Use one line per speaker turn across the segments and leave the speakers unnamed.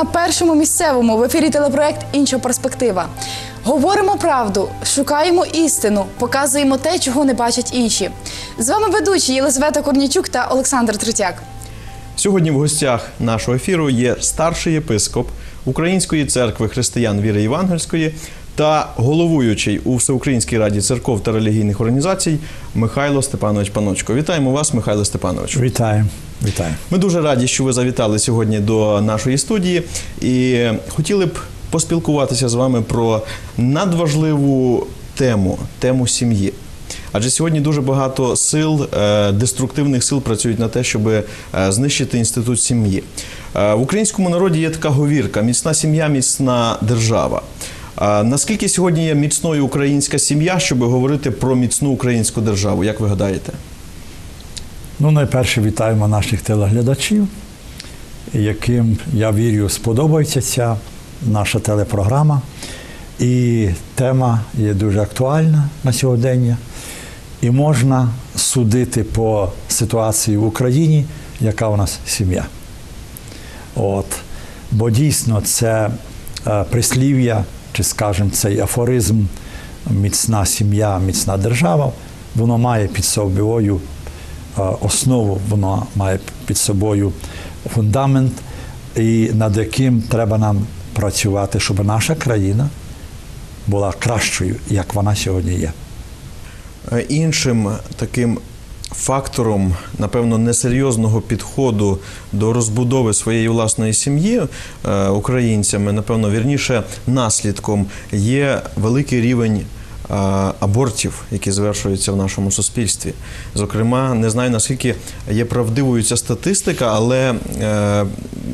На першому місцевому в ефірі телепроект Інша перспектива. Говоримо правду, шукаємо істину, показуємо те, чого не бачать інші. З вами ведучі Єлизавета Корнічук та Олександр Третяк.
Сьогодні в гостях нашого ефіру є старший єпископ Української церкви християн віри Євангельської та головуючий у Всеукраїнській раді церков та релігійних організацій Михайло Степанович Паночко. Вітаємо вас, Михайло Степанович.
Вітаю, вітаю.
Ми дуже раді, що ви завітали сьогодні до нашої студії і хотіли б поспілкуватися з вами про надважливу тему тему сім'ї. Адже сьогодні дуже багато сил, е, деструктивних сил працюють на те, щоб е, знищити інститут сім'ї. Е, В українському народі є така говірка: міцна сім'я, міцна держава. Наскільки сьогодні є міцною українська сім'я, щоб говорити про міцну українську державу? Як ви гадаєте?
Ну, найперше вітаємо наших телеглядачів, яким я вірю, сподобається ця наша телепрограма. І тема є дуже актуальна на сьогодення. І можна судити по ситуації в Україні, яка у нас сім'я. От. Бо дійсно це е, прислів'я, чи, скажімо, цей афоризм міцна сім'я, міцна держава, воно має під собою е, основу, воно має під собою фундамент, і над яким треба нам працювати, щоб наша країна була кращою, як вона сьогодні є.
Е, Іншим таким фактором, напевно, несерйозного підходу до розбудови своєї власної сім'ї е, українцями, напевно, вірніше наслідком є великий рівень абортів, які завершуються в нашому суспільстві. Зокрема, не знаю наскільки є правдивою ця статистика, але е,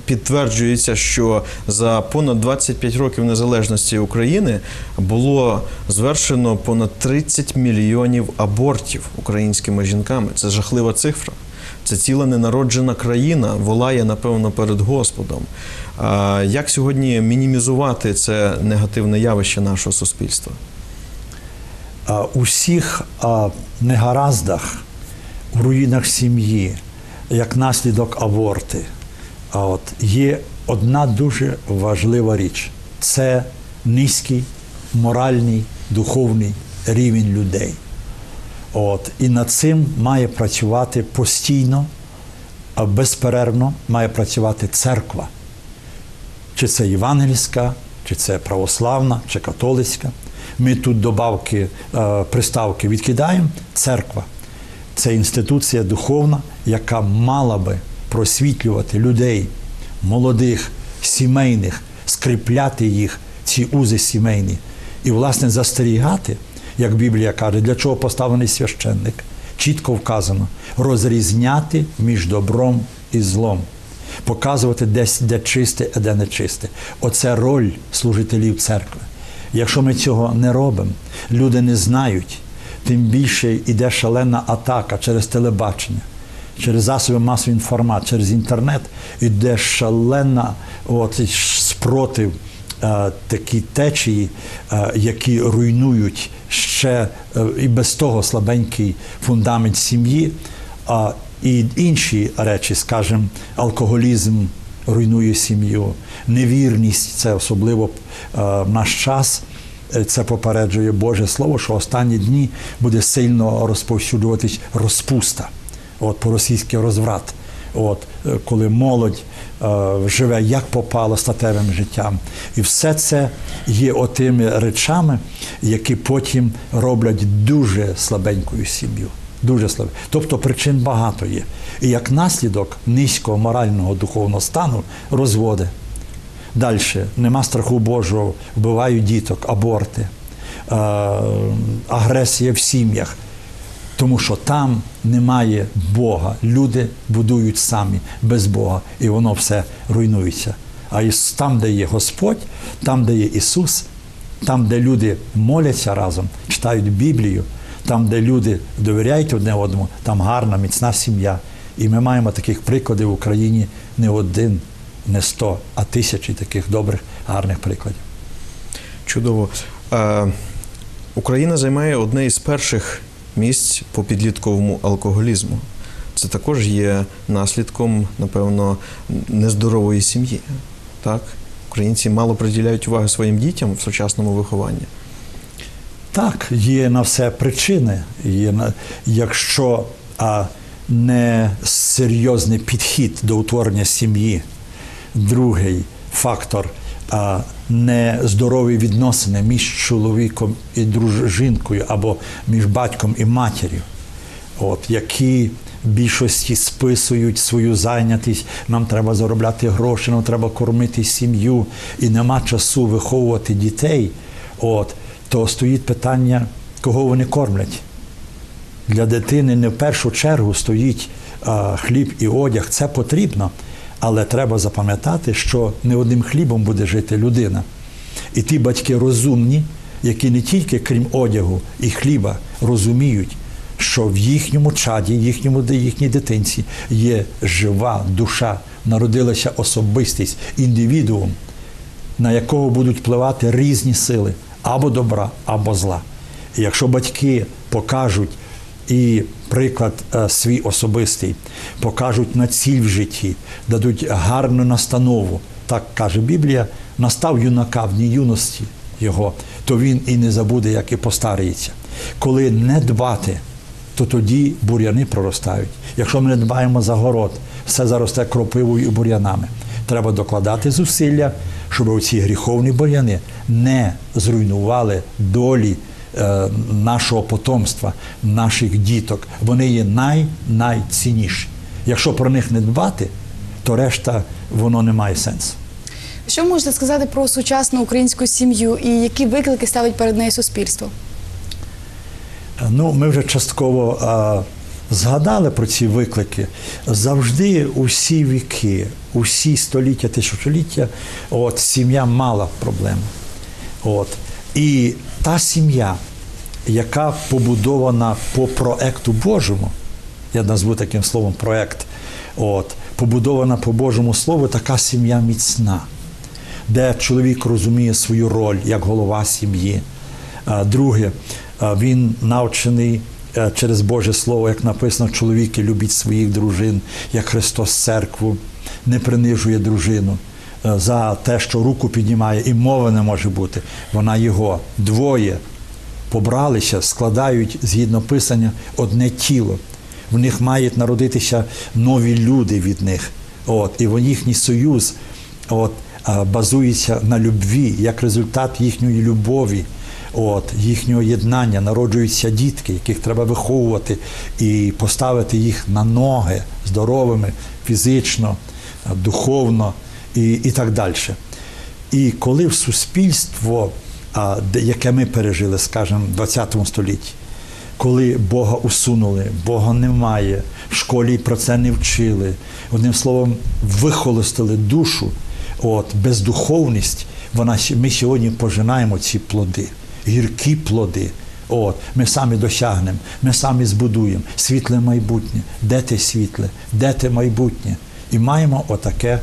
підтверджується, що за понад 25 років незалежності України було звершено понад 30 мільйонів абортів українськими жінками. Це жахлива цифра. Це ціла ненароджена країна волає, напевно, перед Господом. Як сьогодні мінімізувати це негативне явище нашого суспільства?
А, у всіх негараздах, у руїнах сім'ї, як наслідок аборти, от, є одна дуже важлива річ це низький моральний, духовний рівень людей. От, і над цим має працювати постійно, безперервно має працювати церква. Чи це євангельська, чи це православна, чи католицька. Ми тут добавки, е, приставки відкидаємо. Церква це інституція духовна, яка мала би просвітлювати людей, молодих, сімейних, скріпляти їх, ці узи сімейні, і, власне, застерігати, як Біблія каже, для чого поставлений священник. Чітко вказано розрізняти між добром і злом, показувати десь, де чисте, а де нечисте. Оце роль служителів церкви. Якщо ми цього не робимо, люди не знають, тим більше йде шалена атака через телебачення, через засоби масової інформації, через інтернет йде шалена от, спротив е, такі течії, е, які руйнують ще е, і без того слабенький фундамент сім'ї, і інші речі, скажімо, алкоголізм руйнує сім'ю, невірність це особливо е, в наш час. Е, Це попереджує Боже Слово, що останні дні буде сильно розповсюджуватись розпуста, от по-російськи розврат. От, е, коли молодь е, живе як попало статевим життям. І все це є отими речами, які потім роблять дуже слабенькою сім'ю. Дуже слабе. Тобто причин багато є. І як наслідок низького морального духовного стану розводи. Далі нема страху Божого, вбивають діток, аборти, е, агресія в сім'ях. Тому що там немає Бога. Люди будують самі без Бога, і воно все руйнується. А там, де є Господь, там, де є Ісус, там, де люди моляться разом, читають Біблію, там, де люди довіряють одне одному, там гарна, міцна сім'я. І ми маємо таких прикладів в Україні не один, не сто, а тисячі таких добрих, гарних прикладів.
Чудово. Е, Україна займає одне із перших місць по підлітковому алкоголізму. це також є наслідком, напевно, нездорової сім'ї. Так? Українці мало приділяють уваги своїм дітям в сучасному вихованні.
Так, є на все причини. Є на, якщо а, не серйозний підхід до утворення сім'ї, другий фактор а, нездорові відносини між чоловіком і дружинкою або між батьком і матір'ю, от, які більшості списують свою зайнятість, нам треба заробляти гроші, нам треба кормити сім'ю, і нема часу виховувати дітей, от, то стоїть питання, кого вони кормлять. Для дитини не в першу чергу стоїть а, хліб і одяг. Це потрібно, але треба запам'ятати, що не одним хлібом буде жити людина. І ті батьки розумні, які не тільки крім одягу і хліба розуміють, що в їхньому чаді, їхньому їхній дитинці є жива душа, народилася особистість, індивідуум, на якого будуть впливати різні сили або добра, або зла. І якщо батьки покажуть і приклад е, свій особистий, покажуть на ціль в житті, дадуть гарну настанову, так каже Біблія, настав юнака в дні юності його, то він і не забуде, як і постаріється. Коли не дбати, то тоді бур'яни проростають. Якщо ми не дбаємо за город, все заросте кропивою і бур'янами. Треба докладати зусилля, щоб оці гріховні бур'яни не зруйнували долі е, нашого потомства, наших діток. Вони є най-найцінніші. Якщо про них не дбати, то решта воно не має сенсу.
Що можете сказати про сучасну українську сім'ю і які виклики ставить перед нею суспільство?
Ну, ми вже частково а, згадали про ці виклики. Завжди усі віки, усі століття, тисячоліття, от сім'я мала проблеми. От. І та сім'я, яка побудована по проекту Божому, я назву таким словом проект, от, побудована по Божому Слову, така сім'я міцна, де чоловік розуміє свою роль як голова сім'ї. Друге, він навчений через Боже Слово, як написано, чоловіки любіть своїх дружин, як Христос церкву, не принижує дружину е, за те, що руку піднімає, і мови не може бути. Вона його двоє побралися, складають згідно писання одне тіло. В них мають народитися нові люди від них. От, і їхній союз от, базується на любві, як результат їхньої любові, от, їхнього єднання, народжуються дітки, яких треба виховувати і поставити їх на ноги здоровими, фізично, духовно і, і так далі. І коли в суспільство, яке ми пережили, скажімо, в ХХ столітті, коли Бога усунули, Бога немає, в школі про це не вчили. Одним словом, вихолостили душу, от, бездуховність, вона, ми сьогодні пожинаємо ці плоди, гіркі плоди. От, ми самі досягнемо, ми самі збудуємо світле майбутнє. Де те світле, де те майбутнє? І маємо отаке,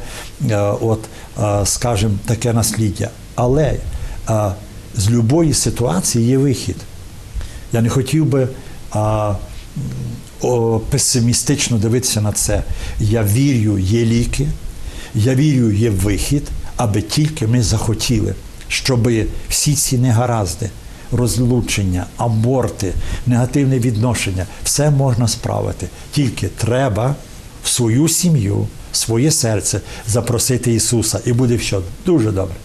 е, от, е, скажімо, таке насліддя. Але е, з любої ситуації є вихід. Я не хотів би а, о, песимістично дивитися на це. Я вірю, є ліки, я вірю, є вихід, аби тільки ми захотіли, щоб всі ці негаразди, розлучення, аборти, негативне відношення, все можна справити. Тільки треба в свою сім'ю, в своє серце запросити Ісуса, і буде все дуже добре.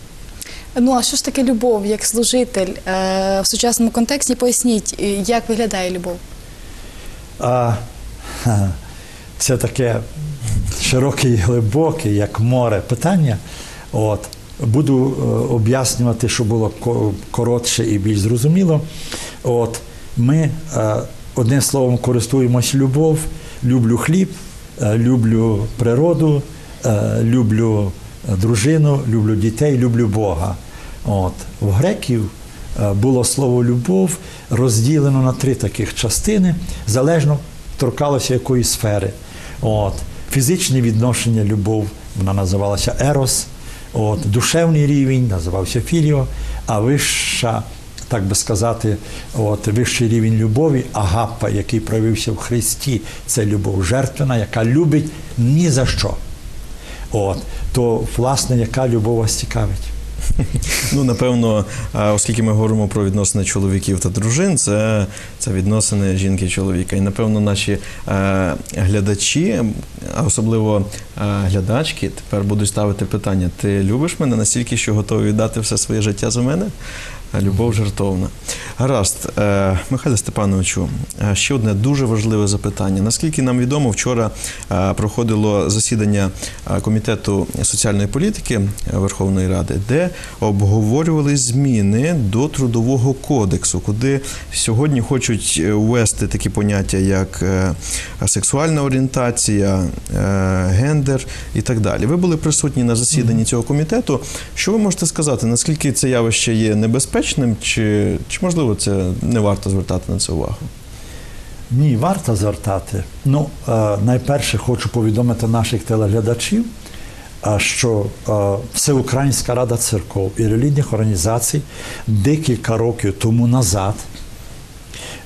Ну а що ж таке любов як служитель е, в сучасному контексті? Поясніть, е, як виглядає любов?
А, це таке широке і глибоке, як море питання. От. Буду е, об'яснювати, щоб було коротше і більш зрозуміло. От. Ми е, одним словом користуємось любов, люблю хліб, е, люблю природу, люблю дружину, люблю дітей, люблю Бога. От. В греків було слово любов розділено на три таких частини, залежно торкалося якої сфери. От. Фізичне відношення, любов, вона називалася ерос, от. душевний рівень називався філіо, а вища так би сказати, от, вищий рівень любові, агапа, який проявився в Христі, це любов жертвена, яка любить ні за що. От, то, власне, яка любов вас цікавить?
Ну, напевно, оскільки ми говоримо про відносини чоловіків та дружин, це, це відносини жінки і чоловіка. І напевно наші е, глядачі, а особливо е, глядачки, тепер будуть ставити питання: ти любиш мене настільки, що готовий віддати все своє життя за мене? А Любов жертовна. Гаразд, е, Михайло Степановичу, е, ще одне дуже важливе запитання. Наскільки нам відомо, вчора е, проходило засідання е, комітету соціальної політики Верховної Ради, де обговорювали зміни до трудового кодексу, куди сьогодні хочуть е, ввести такі поняття, як е, сексуальна орієнтація, е, гендер і так далі. Ви були присутні на засіданні цього комітету. Що ви можете сказати? Наскільки це явище є небезпечним, чи, чи можливо це не варто звертати на це увагу?
Ні, варто звертати. Ну, е, найперше хочу повідомити наших телеглядачів, е, що е, Всеукраїнська рада церков і релігійних організацій декілька років тому назад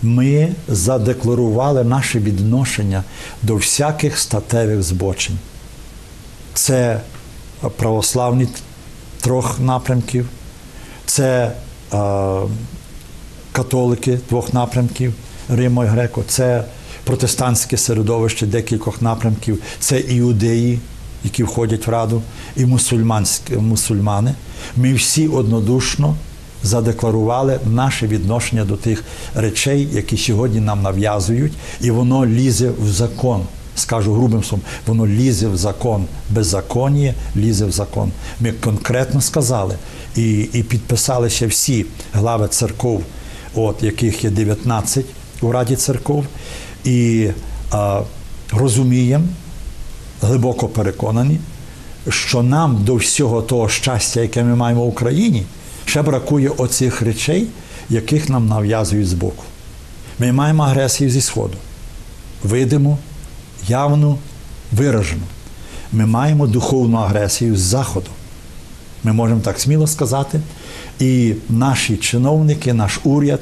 ми задекларували наше відношення до всяких статевих збочень. Це православні трьох напрямків, це католики двох напрямків Римо і Греко, це протестантське середовище декількох напрямків, це іудеї, які входять в раду, і мусульмани. Ми всі однодушно задекларували наше відношення до тих речей, які сьогодні нам нав'язують, і воно лізе в закон. Скажу грубим словом, воно лізе в закон. Беззаконня лізе в закон. Ми конкретно сказали і, і підписалися всі глави церков, от яких є 19 у Раді церков, і а, розуміємо, глибоко переконані, що нам до всього того щастя, яке ми маємо в Україні, ще бракує оцих речей, яких нам нав'язують збоку. Ми маємо агресію зі Сходу. Видимо, явну, виражену. Ми маємо духовну агресію з Заходу. Ми можемо так сміло сказати. І наші чиновники, наш уряд,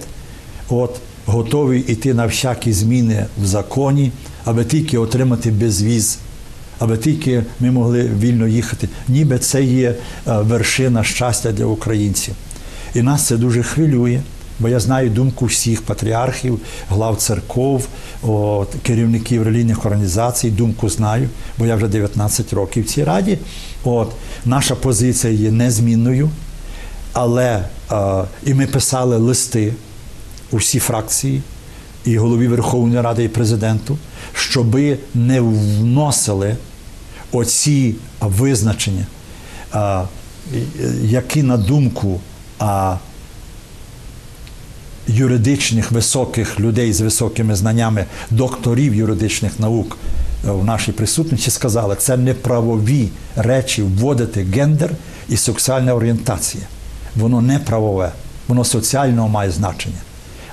от, готові йти на всякі зміни в законі, аби тільки отримати безвіз, аби тільки ми могли вільно їхати. Ніби це є е, вершина щастя для українців. І нас це дуже хвилює. Бо я знаю думку всіх патріархів, глав церков, от, керівників релігійних організацій, думку знаю, бо я вже 19 років в цій раді. От, наша позиція є незмінною, але е, і ми писали листи у всі фракції, і голові Верховної Ради, і президенту, щоби не вносили оці визначення, е, які на думку. А юридичних високих людей з високими знаннями, докторів юридичних наук е, в нашій присутності сказали, це не правові речі вводити гендер і сексуальна орієнтація. Воно не правове, воно соціального має значення.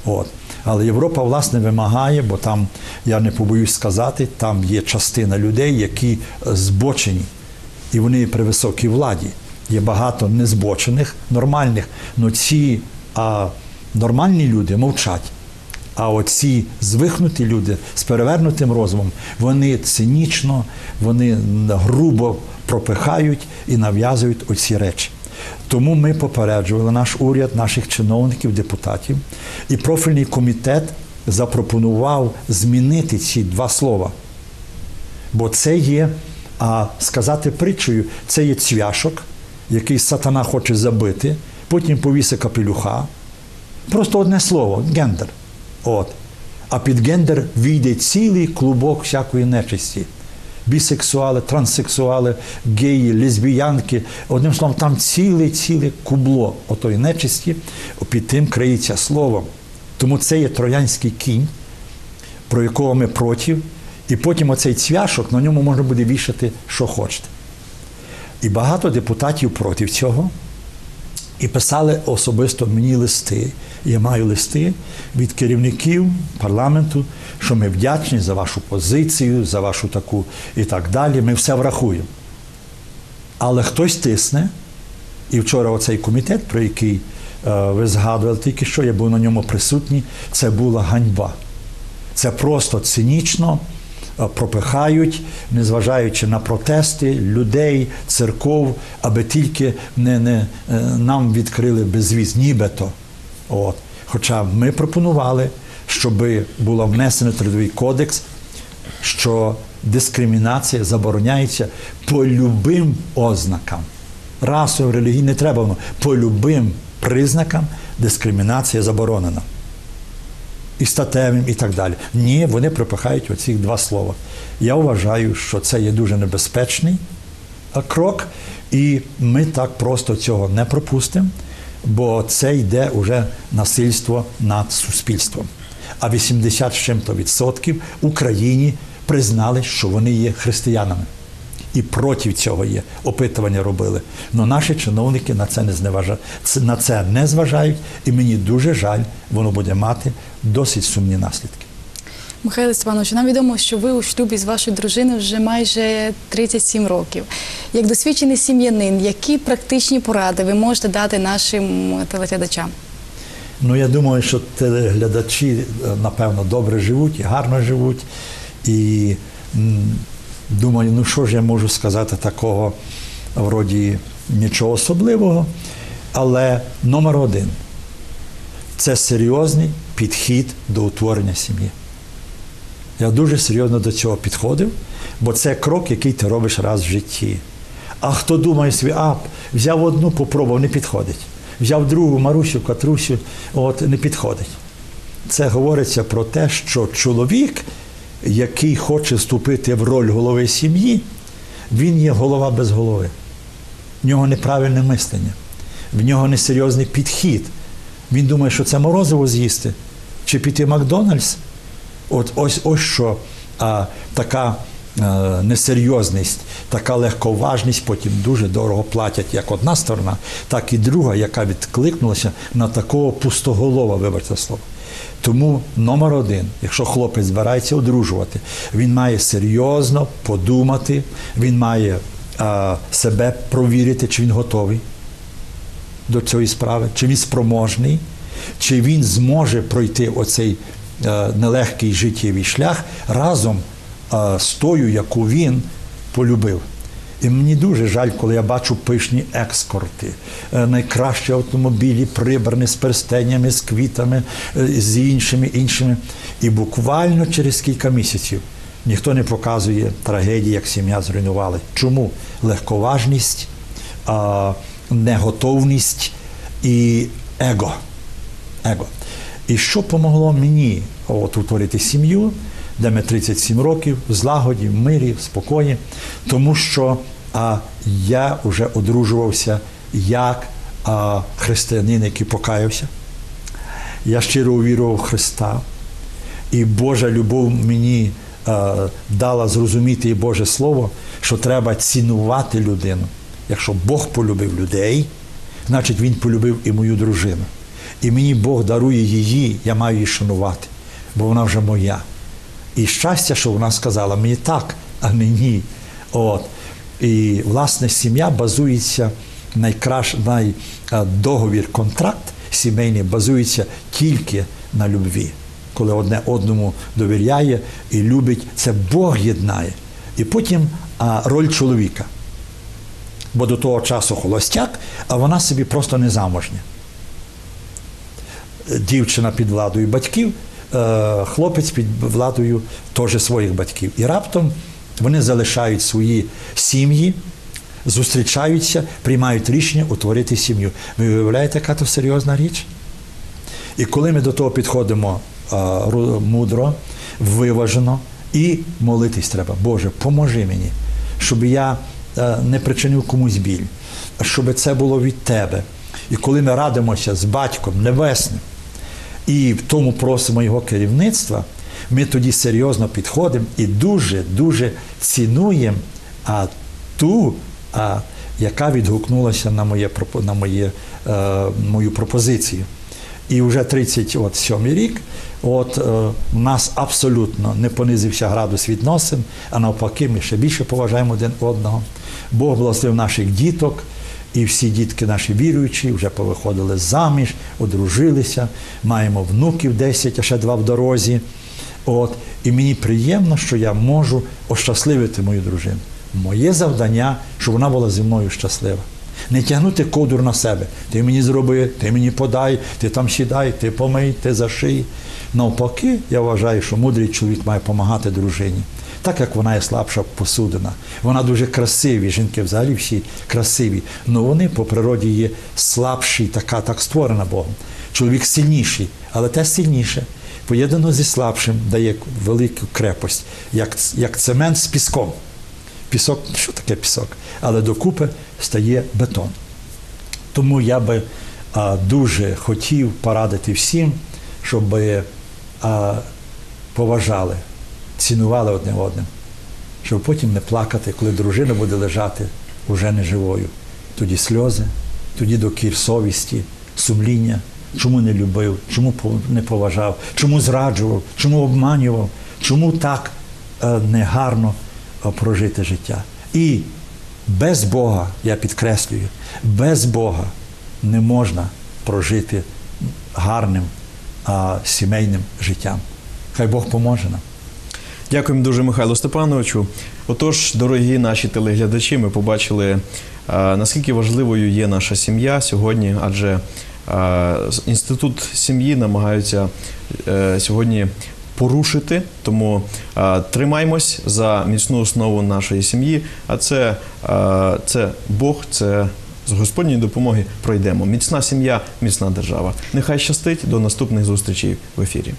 От. Але Європа, власне, вимагає, бо там, я не побоюсь сказати, там є частина людей, які збочені, і вони при високій владі. Є багато незбочених, нормальних. але ці а, нормальні люди мовчать. А оці звихнуті люди з перевернутим розумом, вони цинічно, вони грубо пропихають і нав'язують оці речі. Тому ми попереджували наш уряд, наших чиновників, депутатів, і профільний комітет запропонував змінити ці два слова. Бо це є, а сказати притчою, це є цвяшок, який сатана хоче забити, потім повісить капелюха. Просто одне слово гендер. От. А під гендер війде цілий клубок всякої нечисті. Бісексуали, транссексуали, геї, лесбіянки. Одним словом, там ціле-ціле кубло отої нечисті, під тим криється словом. Тому це є троянський кінь, про якого ми проти, і потім оцей цвяшок, на ньому можна буде вішати, що хочете. І багато депутатів проти цього. І писали особисто мені листи. Я маю листи від керівників парламенту, що ми вдячні за вашу позицію, за вашу таку і так далі. Ми все врахуємо. Але хтось тисне, і вчора оцей комітет, про який е, ви згадували тільки що, я був на ньому присутній, це була ганьба. Це просто цинічно пропихають, незважаючи на протести людей, церков, аби тільки не, не, е, нам відкрили безвіз, нібито. От. Хоча ми пропонували, щоб було внесено трудовий кодекс, що дискримінація забороняється по любим ознакам. Расовим, релігійним не треба воно. По любим признакам дискримінація заборонена. І статевим, і так далі. Ні, вони пропихають оці два слова. Я вважаю, що це є дуже небезпечний крок, і ми так просто цього не пропустимо, бо це йде уже насильство над суспільством. А 80 з чим-то відсотків Україні признали, що вони є християнами. І проти цього є. Опитування робили. Але наші чиновники на це не зневажають, на це не зважають, і мені дуже жаль, воно буде мати досить сумні наслідки.
Михайло Степанович, нам відомо, що ви у шлюбі з вашою дружиною вже майже 37 років. Як досвідчений сім'янин, які практичні поради ви можете дати нашим телеглядачам?
Ну, я думаю, що телеглядачі, е, напевно, добре живуть і гарно живуть. І думаю, ну що ж я можу сказати такого, вроді нічого особливого. Але номер один це серйозний підхід до утворення сім'ї. Я дуже серйозно до цього підходив, бо це крок, який ти робиш раз в житті. А хто думає собі, а взяв одну, попробував, не підходить. Взяв другу Марусю, Катрусю, от не підходить. Це говориться про те, що чоловік, який хоче вступити в роль голови сім'ї, він є голова без голови. В нього неправильне мислення, в нього несерйозний підхід. Він думає, що це морозиво з'їсти, чи піти в Макдональдс. От ось ось що а, така а, несерйозність, така легковажність потім дуже дорого платять як одна сторона, так і друга, яка відкликнулася на такого пустоголова, вибачте слово. Тому номер один, якщо хлопець збирається одружувати, він має серйозно подумати, він має а, себе провірити, чи він готовий до цієї справи, чи він спроможний, чи він зможе пройти оцей е, нелегкий життєвий шлях разом е, з тою, яку він полюбив. І мені дуже жаль, коли я бачу пишні екскорти, е, найкращі автомобілі, прибрані з перстенями, з квітами, е, з іншими іншими. І буквально через кілька місяців ніхто не показує трагедії, як сім'я зруйнували. Чому? Легковажність, неготовність і его. его. І що помогло мені от, утворити сім'ю, де ми 37 років, в злагоді, в мирі, в спокої, тому що а, я вже одружувався як а, християнин, який покаявся. Я щиро увірував в Христа, і Божа любов мені е, дала зрозуміти і Боже Слово, що треба цінувати людину. Якщо Бог полюбив людей, значить Він полюбив і мою дружину. І мені Бог дарує її, я маю її шанувати, бо вона вже моя. І щастя, що вона сказала мені так, а не ні. От. І власне сім'я базується найкращ, най, е, договір, контракт сімейний базується тільки на любві. Коли одне одному довіряє і любить, це Бог єднає. І потім а, роль чоловіка. Бо до того часу холостяк, а вона собі просто не замужня. Дівчина під владою батьків, е, хлопець під владою теж своїх батьків. І раптом вони залишають свої сім'ї, зустрічаються, приймають рішення утворити сім'ю. Ви виявляєте, яка то серйозна річ? І коли ми до того підходимо мудро, виважено, і молитись треба, Боже, поможи мені, щоб я е, не причинив комусь біль, щоб це було від Тебе. І коли ми радимося з батьком небесним, і тому просимо його керівництва, ми тоді серйозно підходимо і дуже-дуже цінуємо а, ту, а, яка відгукнулася на, моє, на моє, е, мою пропозицію. І вже 37 рік, от е, у нас абсолютно не понизився градус відносин, а навпаки, ми ще більше поважаємо один одного. Бог благословив наших діток, і всі дітки наші віруючі вже повиходили заміж, одружилися, маємо внуків 10, а ще два в дорозі. От, і мені приємно, що я можу ощасливити мою дружину. Моє завдання, щоб вона була зі мною щаслива. Не тягнути ковдру на себе. Ти мені зроби, ти мені подай, ти там сідай, ти помий, ти заший. Навпаки, я вважаю, що мудрий чоловік має допомагати дружині. Так як вона є слабша посудина. Вона дуже красиві, жінки взагалі всі красиві. але вони по природі є слабші, така так створена Богом. Чоловік сильніший, але те сильніше. Поєднано зі слабшим дає велику крепость, як, як цемент з піском. Пісок, що таке пісок? Але докупи стає бетон. Тому я би а, дуже хотів порадити всім, щоб а, поважали, цінували одне одним, щоб потім не плакати, коли дружина буде лежати уже неживою. Тоді сльози, тоді докір совісті, сумління, чому не любив, чому не поважав, чому зраджував, чому обманював, чому так е, негарно е, прожити життя. І без Бога, я підкреслюю, без Бога не можна прожити гарним а, сімейним життям. Хай Бог поможе нам.
Дякуємо дуже Михайлу Степановичу. Отож, дорогі наші телеглядачі, ми побачили, е, наскільки важливою є наша сім'я сьогодні, адже е, інститут сім'ї намагаються е, сьогодні порушити. Тому тримаймось за міцну основу нашої сім'ї. А це, це Бог, це з Господньої допомоги пройдемо. Міцна сім'я, міцна держава. Нехай щастить до наступних зустрічей в ефірі.